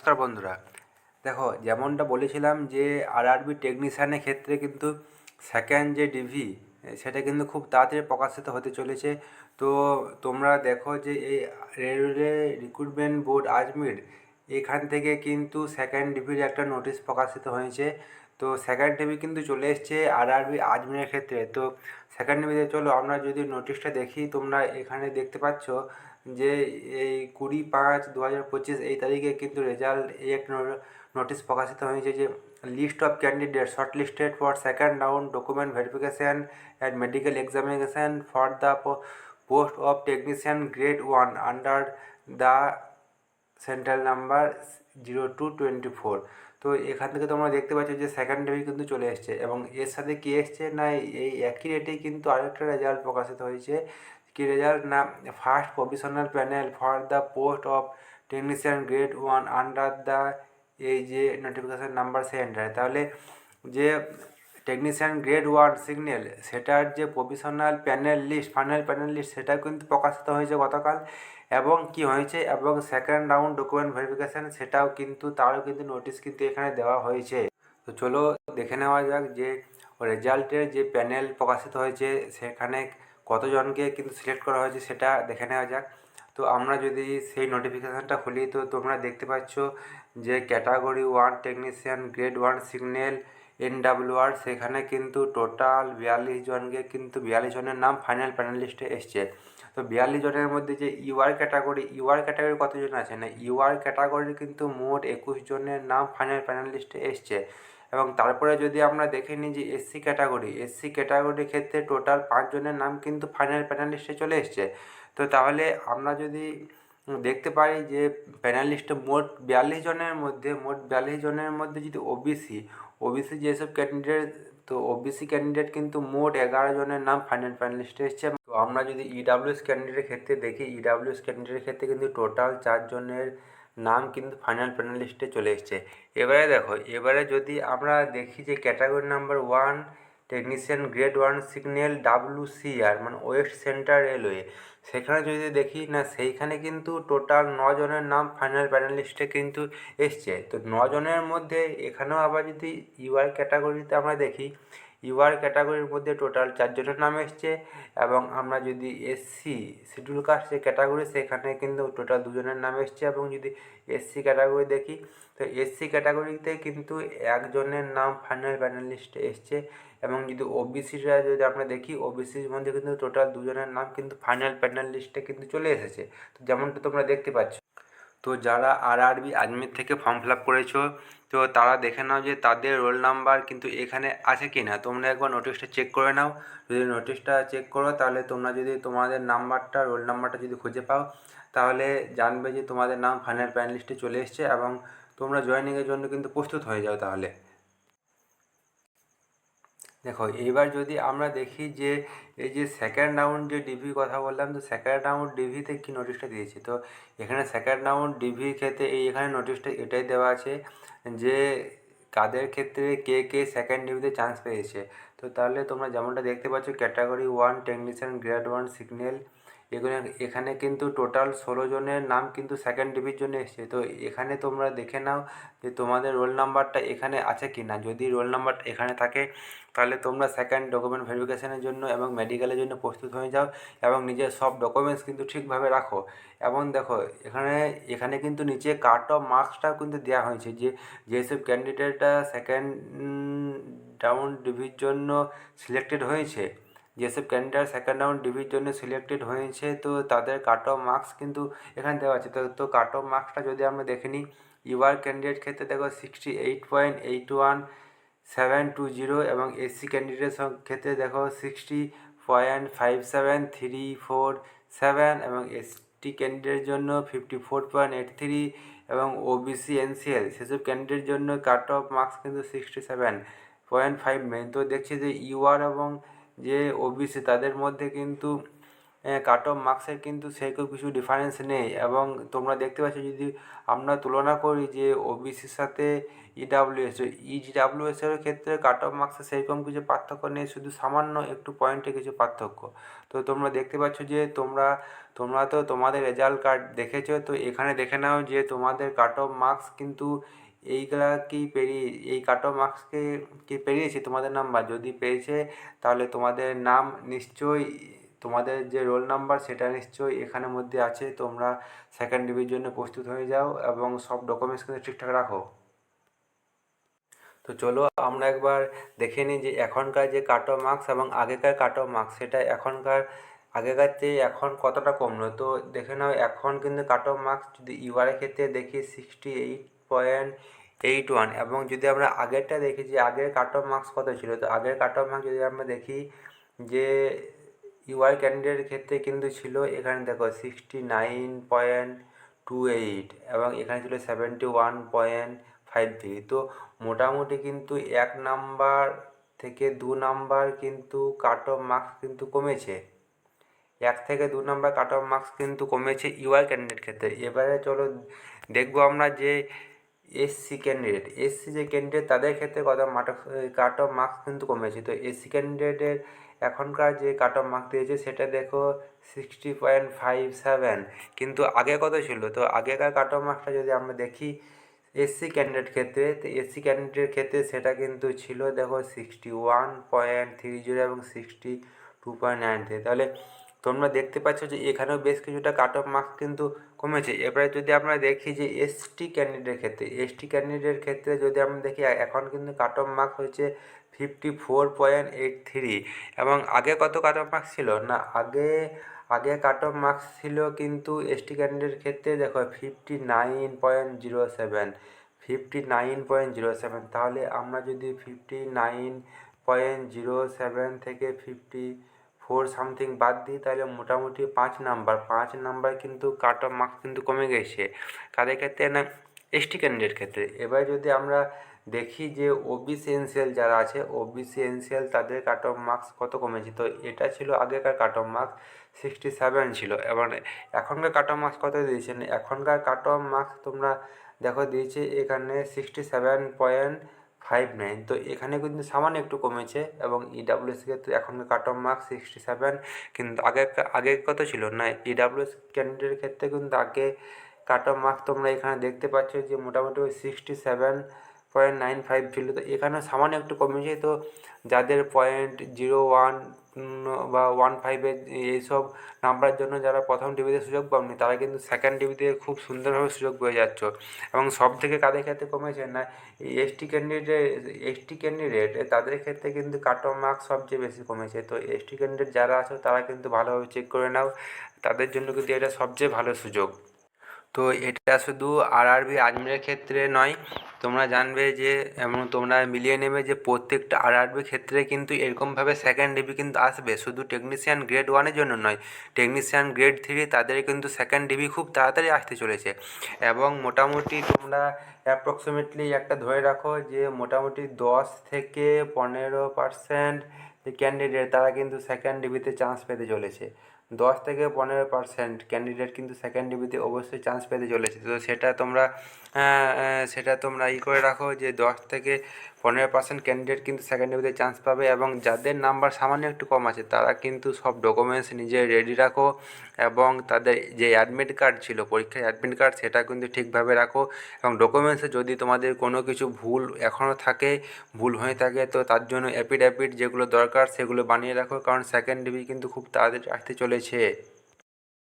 নমস্কার বন্ধুরা। দেখো, যেমনটা বলেছিলাম যে আরআরবি টেকনিশিয়ানের ক্ষেত্রে কিন্তু সেকেন্ড যে ডিভি সেটা কিন্তু খুব তাড়াতাড়ি প্রকাশিত হতে চলেছে। তো তোমরা দেখো যে এই রেলওয়ে রিক্রুটমেন্ট বোর্ড আজমির, এখান থেকে কিন্তু সেকেন্ড ডিভির একটা নোটিশ প্রকাশিত হয়েছে। তো সেকেন্ড ডিভি কিন্তু চলে এসছে আরআরবি আজমিরের ক্ষেত্রে। তো সেকেন্ড ডিভিতে চলো, আমরা যদি নোটিশটা দেখি, তোমরা এখানে দেখতে পাচ্ছ যে এই কুড়ি পাঁচ দু হাজার পঁচিশ এই তারিখে কিন্তু রেজাল্ট এই একটা নোটিশ প্রকাশিত হয়েছে যে list of candidate short listed for second round document verification and medical examination for the post of technician grade one under the central number zero two twenty four তো এখান থেকে তোমরা দেখতে পাচ্ছ যে সেকেন্ড ডেভি কিন্তু চলে এসছে এবং এর সাথে কী এসছে না এই একই রেটেই কিন্তু আরেকটা রেজাল্ট প্রকাশিত হয়েছে কি রেজাল্ট না first provisional panel for the post of technician grade one under the এই যে নোটিফিকেশান নাম্বার সেন্টার তাহলে যে টেকনিশিয়ান গ্রেড ওয়ান সিগন্যাল সেটার যে provisional panel list final panel list সেটা কিন্তু প্রকাশিত হয়েছে গতকাল এবং কি হয়েছে এবং সেকেন্ড রাউন্ড ডকুমেন্ট ভেরিফিকেশান সেটাও কিন্তু, তারও কিন্তু নোটিশ কিন্তু এখানে দেওয়া হয়েছে। তো চলো দেখে নেওয়া যাক যে রেজাল্টের যে প্যানেল প্রকাশিত হয়েছে, সেখানে কতজনকে কিন্তু সিলেক্ট করা হয়েছে সেটা দেখে নেওয়া যাক। তো আমরা যদি সেই নোটিফিকেশানটা খুলি, তো তোমরা দেখতে পাচ্ছ যে category one technician grade one signal NWR সেখানে কিন্তু টোটাল বিয়াল্লিশ জনকে কিন্তু বিয়াল্লিশ জনের নাম ফাইনাল প্যানেলিস্টে এসছে। তো বিয়াল্লিশ জনের মধ্যে যে ইউআর ক্যাটাগরি ইউআর ক্যাটাগরি কতজন আছে? না ইউআর ক্যাটাগরির কিন্তু মোট একুশ জনের নাম ফাইনাল প্যানেলিস্টে এসছে। এবং তারপরে যদি আমরা দেখে নিই যে এসসি ক্যাটাগরি এসসি ক্যাটাগরির ক্ষেত্রে টোটাল পাঁচজনের নাম কিন্তু ফাইনাল প্যানেলিস্টে চলে এসছে। তো তাহলে আমরা যদি দেখতে পারি যে প্যানেলিস্টে মোট বিয়াল্লিশ জনের মধ্যে, মোট বিয়াল্লিশ জনের মধ্যে যদি ওবিসি ওবিসি যেসব ক্যান্ডিডেট তো ওবিসি ক্যান্ডিডেট কিন্তু মোট এগারো জনের নাম ফাইনাল প্যানেলিস্টে এসছে। তো আমরা যদি ইডাব্লিউএস ক্যান্ডিডেটের ক্ষেত্রে দেখি ইডাব্লিউএস ক্যান্ডিডেটের ক্ষেত্রে কিন্তু টোটাল চারজনের নাম কিন্তু ফাইনাল প্যানেলিস্টে চলে এসছে। এবারে দেখো, এবারে যদি আমরা দেখি যে category number one technician grade one signal W CR মানে ওয়েস্ট সেন্টার রেলওয়ে, সেখানে যদি দেখি, না সেইখানে কিন্তু টোটাল জনের নাম ফাইনাল প্যানেলিস্টে কিন্তু এসছে। তো জনের মধ্যে এখানেও আবার যদি ইউআর ক্যাটাগরিতে আমরা দেখি ইউআর ক্যাটাগরির মধ্যে টোটাল চারজনের নাম এসছে এবং আমরা যদি এসসি শিডিউল কাস্ট যে ক্যাটাগরি সেখানে কিন্তু টোটাল দুজনের নাম এসছে এবং যদি এসসি ক্যাটাগরি দেখি, তো এসসি ক্যাটাগরিতে কিন্তু একজনের নাম ফাইনাল প্যানেলিস্টে এসছে এবং যদি ওবিসিটা যদি আমরা দেখি ওবিসির মধ্যে কিন্তু টোটাল দুজনের নাম কিন্তু ফাইনাল প্যানেল লিস্টে কিন্তু চলে এসেছে। তো যেমনটা তোমরা দেখতে পাচ্ছ। তো যারা আরআরবি আজমির থেকে ফর্ম ফিল আপ করেছ তো তারা দেখে নাও যে তাদের রোল নাম্বার কিন্তু এখানে আছে কি না তোমরা একবার নোটিশটা চেক করে নাও। যদি নোটিশটা চেক করো, তাহলে তোমরা যদি তোমাদের নাম্বারটা, রোল নাম্বারটা যদি খুঁজে পাও, তাহলে জানবে যে তোমাদের নাম ফাইনাল প্যানলিস্টে চলে এসছে এবং তোমরা জয়েনিংয়ের জন্য কিন্তু প্রস্তুত হয়ে যাও তাহলে। দেখো এইবার যদি আমরা দেখি যে, এই যে সেকেন্ড রাউন্ড যে ডিভি কথা বললাম, তো সেকেন্ড রাউন্ড ডিভিতে কী নোটিশটা দিয়েছে? তো এখানে সেকেন্ড রাউন্ড ডিভির ক্ষেত্রে এই এখানে নোটিশটা এটাই দেওয়া আছে যে, কাদের ক্ষেত্রে কে কে সেকেন্ড ডিভিতে চান্স পেয়েছে? তো তাহলে তোমরা যেমনটা দেখতে পাচ্ছ category one technician grade one signal এগুলো এখানে কিন্তু টোটাল ষোলো জনের নাম কিন্তু সেকেন্ড ডিভির জন্য এসছে। তো এখানে তোমরা দেখে নাও যে তোমাদের রোল নাম্বারটা এখানে আছে কি না যদি রোল নাম্বার এখানে থাকে, তাহলে তোমরা সেকেন্ড ডকুমেন্ট ভেরিফিকেশানের জন্য এবং মেডিকেলের জন্য প্রস্তুত হয়ে যাও এবং নিজের সব ডকুমেন্টস কিন্তু ঠিকভাবে রাখো। এবং দেখো, এখানে এখানে কিন্তু নিচে কাট অফ মার্কসটাও কিন্তু দেওয়া হয়েছে যে, যেসব ক্যান্ডিডেটটা সেকেন্ড ডাউন ডিভির জন্য সিলেক্টেড হয়েছে। যেসব ক্যান্ডিডেট সেকেন্ড রাউন্ড ডিভির জন্য সিলেক্টেড হয়েছে, তো তাদের কাট অফ মার্কস কিন্তু এখানে দেওয়া আছে। তো তো কাট অফ মার্কসটা যদি আমরা দেখে নিই ইউআর ক্যান্ডিডেট ক্ষেত্রে দেখো sixty eight point eight one seven two zero এবং এসসি ক্যান্ডিডেটের ক্ষেত্রে দেখো sixty point five seven three four seven এবং এসটি ক্যান্ডিডেটের জন্য fifty four point eight three এবং ওবিসি এনসিএল সেসব ক্যান্ডিডেটের জন্য কাট অফ মার্কস কিন্তু সিক্সটি সেভেন পয়েন্ট ফাইভ মেন তো দেখছি যে ইউআর এবং যে ওবিসি তাদের মধ্যে কিন্তু কাট অফ মার্কসের কিন্তু সেরকম কিছু ডিফারেন্স নেই। এবং তোমরা দেখতে পাচ্ছ যদি আমরা তুলনা করি যে ওবিসির সাথে ইডাব্লিউএস ইডাব্লিউএসের ক্ষেত্রে কাট অফ মার্কসের সেরকম কিছু পার্থক্য নেই, শুধু সামান্য একটু পয়েন্টে কিছু পার্থক্য। তো তোমরা দেখতে পাচ্ছ যে তোমরা তোমরা তো তোমাদের রেজাল্ট কার্ড দেখেছ, তো এখানে দেখে নাও যে তোমাদের কাট অফ মার্কস কিন্তু এইগুলা কি পেরিয়ে এই কাট অফ মার্কসকে কি পেরিয়েছে? তোমাদের নাম্বার? যদি পেয়েছে, তাহলে তোমাদের নাম নিশ্চয়ই, তোমাদের যে রোল নাম্বার সেটা নিশ্চয়ই এখানের মধ্যে আছে। তোমরা সেকেন্ড ডিভির জন্য প্রস্তুত হয়ে যাও এবং সব ডকুমেন্টস কিন্তু ঠিকঠাক রাখো। তো চলো আমরা একবার দেখে নিই যে এখনকার যে কাট অফ মার্কস এবং আগেকার কাট অফ মার্কস, সেটা এখনকার, আগেকার চেয়ে এখন কতটা কমলো? তো দেখে নাও, এখন কিন্তু কাট অফ মার্কস যদি ইউআরের ক্ষেত্রে দেখি sixty eight point eight one এবং যদি আমরা আগেরটা দেখি যে আগের কাট অফ মার্কস কত ছিল, তো আগের কাট অফ মার্কস যদি আমরা দেখি যে ইউআই ক্যান্ডিডেটের ক্ষেত্রে কিন্তু ছিল এখানে দেখো sixty nine point two eight এবং এখানে ছিল seventy one point five three তো মোটামুটি কিন্তু এক নাম্বার থেকে দু নাম্বার কিন্তু কাট অফ মার্কস কিন্তু কমেছে। এক থেকে দু নাম্বার কাট অফ মার্কস কিন্তু কমেছে ইউআই ক্যান্ডিডেট ক্ষেত্রে। এবারে চলো দেখব আমরা যে এসসি ক্যান্ডিডেট এসসি যে ক্যান্ডিডেট তাদের ক্ষেত্রে কত কাট অফ মার্কস কিন্তু কমেছে। তো এসসি ক্যান্ডিডেটের এখনকার যে কাট অফ মার্কস দিয়েছে সেটা দেখো সিক্সটি পয়েন্ট ফাইভ সেভেন কিন্তু আগে কত ছিল? তো আগেকার কাট অফ মার্কসটা যদি আমরা দেখি এসসি ক্যান্ডিডেট ক্ষেত্রে, তো এসসি ক্যান্ডিডেট ক্ষেত্রে সেটা কিন্তু ছিল দেখো sixty one point three zero এবং sixty two point nine three তাহলে তোমরা দেখতে পাচ্ছ যে এখানেও বেশ কিছুটা কাট অফ মার্কস কিন্তু কমেছে। এবারে যদি আমরা দেখি যে এসটি ক্যান্ডিডেটের ক্ষেত্রে এসটি ক্যান্ডিডেটের ক্ষেত্রে যদি আমরা দেখি, এখন কিন্তু কাট অফ মার্কস হচ্ছে fifty four point eight three এবং আগে কত কাট অফ মার্কস ছিল? না, আগে আগে কাট অফ মার্কস ছিল কিন্তু এসটি ক্যান্ডিডেটের ক্ষেত্রে দেখো fifty nine point zero seven fifty nine point zero seven তাহলে আমরা যদি fifty nine point zero seven থেকে ফিফটি ফোর সামথিং বাদ দিই তাহলে মোটামুটি পাঁচ নাম্বার পাঁচ নাম্বার কিন্তু কাট অফ মার্কস কিন্তু কমে গেছে। কাদের ক্ষেত্রে? না এসটি ক্যান্ডিডেট ক্ষেত্রে। এবার যদি আমরা দেখি যে ওবিসি এনসিএল যারা আছে ওবিসি এনসিএল তাদের কাট অফ মার্কস কত কমেছে? তো এটা ছিল আগেকার cut off marks sixty seven ছিল। এবং এখনকার কাট অফ মার্কস কত দিয়েছেন? এখনকার কাট অফ মার্কস তোমরা দেখো দিয়েছে এখানে sixty seven point five nine তো এখানে কিন্তু সামান্য একটু কমেছে এবং ইডাব্লিউএস ক্ষেত্রে এখনকার cut off mark sixty seven কিন্তু আগে আগে কত ছিল? না ইডাব্লিউএস ক্যান্ডিডেটের ক্ষেত্রে কিন্তু আগে কাট অফ মার্ক তোমরা এখানে দেখতে পাচ্ছ যে মোটামুটি ওই sixty seven point nine five ছিল। তো এখানে সামান্য একটু কমেছে তো যাদের পয়েন্ট জিরো ওয়ান বা ওয়ান ফাইভের এইসব নাম্বারের জন্য যারা প্রথম ডিভিতে সুযোগ পাওনি তারা কিন্তু সেকেন্ড ডিভিতে খুব সুন্দরভাবে সুযোগ পেয়ে যাচ্ছ। এবং সব থেকে কাদের ক্ষেত্রে কমেছে না, এসটি ক্যান্ডিডেট এসটি ক্যান্ডিডেট তাদের ক্ষেত্রে কিন্তু কাট অফ মার্কস সবচেয়ে বেশি কমেছে। তো এসটি ক্যান্ডিডেট যারা আছে, তারা কিন্তু ভালোভাবে চেক করে নাও। তাদের জন্য কিন্তু এটা সবচেয়ে ভালো সুযোগ। তো এটা শুধু আরআরবি আজমেরের ক্ষেত্রে নয়, তোমরা জানবে যে, এবং তোমরা মিলিয়ে নেবে যে প্রত্যেকটা আরআরবির ক্ষেত্রে কিন্তু এরকমভাবে সেকেন্ড ডিবি কিন্তু আসবে। শুধু টেকনিশিয়ান গ্রেড ওয়ানের জন্য নয় টেকনিশিয়ান গ্রেড থ্রি তাদের কিন্তু সেকেন্ড ডিবি খুব তাড়াতাড়ি আসতে চলেছে। এবং মোটামুটি তোমরা অ্যাপ্রক্সিমেটলি একটা ধরে রাখো যে, মোটামুটি দশ থেকে পনেরো পার্সেন্ট ক্যান্ডিডেট তারা কিন্তু সেকেন্ড ডিবিতে চান্স পেতে চলেছে। দশ থেকে পনেরো পার্সেন্ট ক্যান্ডিডেট কিন্তু সেকেন্ড ডিবিতে অবশ্যই চান্স পেতে চলেছে। তো সেটা তোমরা সেটা তোমরা ই করে রাখো যে দশ থেকে পনেরো পার্সেন্ট ক্যান্ডিডেট কিন্তু সেকেন্ড ডিভিতে চান্স পাবে এবং যাদের নাম্বার সামান্য একটু কম আছে, তারা কিন্তু সব ডকুমেন্টস নিজে রেডি রাখো এবং তাদের যে অ্যাডমিট কার্ড ছিল পরীক্ষার অ্যাডমিট কার্ড সেটা কিন্তু ঠিকভাবে রাখো এবং ডকুমেন্টসে যদি তোমাদের কোনো কিছু ভুল এখনও থাকে, ভুল হয়ে থাকে, তো তার জন্য অ্যাপিড অ্যাপিড যেগুলো দরকার সেগুলো বানিয়ে রাখো। কারণ সেকেন্ড ডিভি কিন্তু খুব তাড়াতাড়ি আসতে চলেছে। છે.